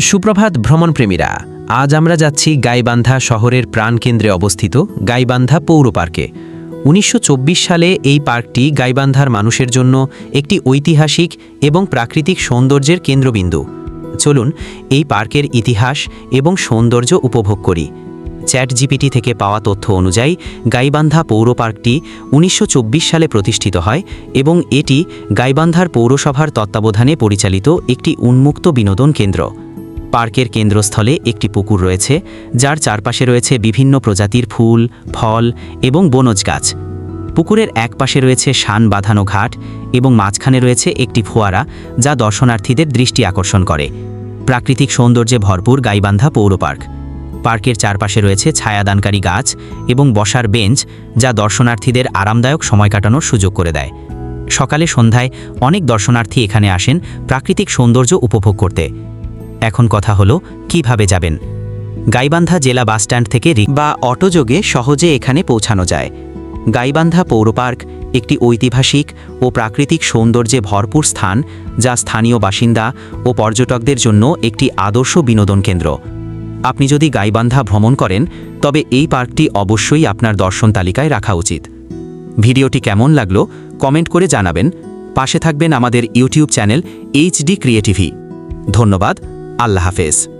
সুপ্রভাত, ভ্রমণপ্রেমীরা। আজ আমরা যাচ্ছি গাইবান্ধা শহরের প্রাণকেন্দ্রে অবস্থিত গাইবান্ধা পৌর পার্কে। উনিশশো চব্বিশ সালে এই পার্কটি গাইবান্ধার মানুষের জন্য একটি ঐতিহাসিক এবং প্রাকৃতিক সৌন্দর্যের কেন্দ্রবিন্দু। চলুন, এই পার্কের ইতিহাস এবং সৌন্দর্য উপভোগ করি। চ্যাট জিপিটি থেকে পাওয়া তথ্য অনুযায়ী, গাইবান্ধা পৌর পার্কটি উনিশশো চব্বিশ সালে প্রতিষ্ঠিত হয় এবং এটি গাইবান্ধার পৌরসভার তত্ত্বাবধানে পরিচালিত একটি উন্মুক্ত বিনোদন কেন্দ্র। পার্কের কেন্দ্রস্থলে একটি পুকুর রয়েছে, যার চারপাশে রয়েছে বিভিন্ন প্রজাতির ফুল, ফল এবং বনজ গাছ। পুকুরের এক পাশে রয়েছে শান বাঁধানো ঘাট এবং মাঝখানে রয়েছে একটি ফোয়ারা, যা দর্শনার্থীদের দৃষ্টি আকর্ষণ করে। প্রাকৃতিক সৌন্দর্যে ভরপুর গাইবান্ধা পৌর পার্ক। পার্কের চারপাশে রয়েছে ছায়াদানকারী গাছ এবং বসার বেঞ্চ, যা দর্শনার্থীদের আরামদায়ক সময় কাটানোর সুযোগ করে দেয়। সকালে সন্ধ্যায় অনেক দর্শনার্থী এখানে আসেন প্রাকৃতিক সৌন্দর্য উপভোগ করতে। এখন কথা হলো, কীভাবে যাবেন? গাইবান্ধা জেলা বাসস্ট্যান্ড থেকে বা অটোযোগে সহজে এখানে পৌঁছানো যায়। গাইবান্ধা পৌর পার্ক একটি ঐতিহাসিক ও প্রাকৃতিক সৌন্দর্যে ভরপুর স্থান, যা স্থানীয় বাসিন্দা ও পর্যটকদের জন্য একটি আদর্শ বিনোদন কেন্দ্র। আপনি যদি গাইবান্ধা ভ্রমণ করেন, তবে এই পার্কটি অবশ্যই আপনার দর্শন তালিকায় রাখা উচিত। ভিডিওটি কেমন লাগল, কমেন্ট করে জানাবেন। পাশে থাকবেন আমাদের ইউটিউব চ্যানেল এইচডি ক্রিয়েটিভি। ধন্যবাদ। আল্লাহ হাফেজ।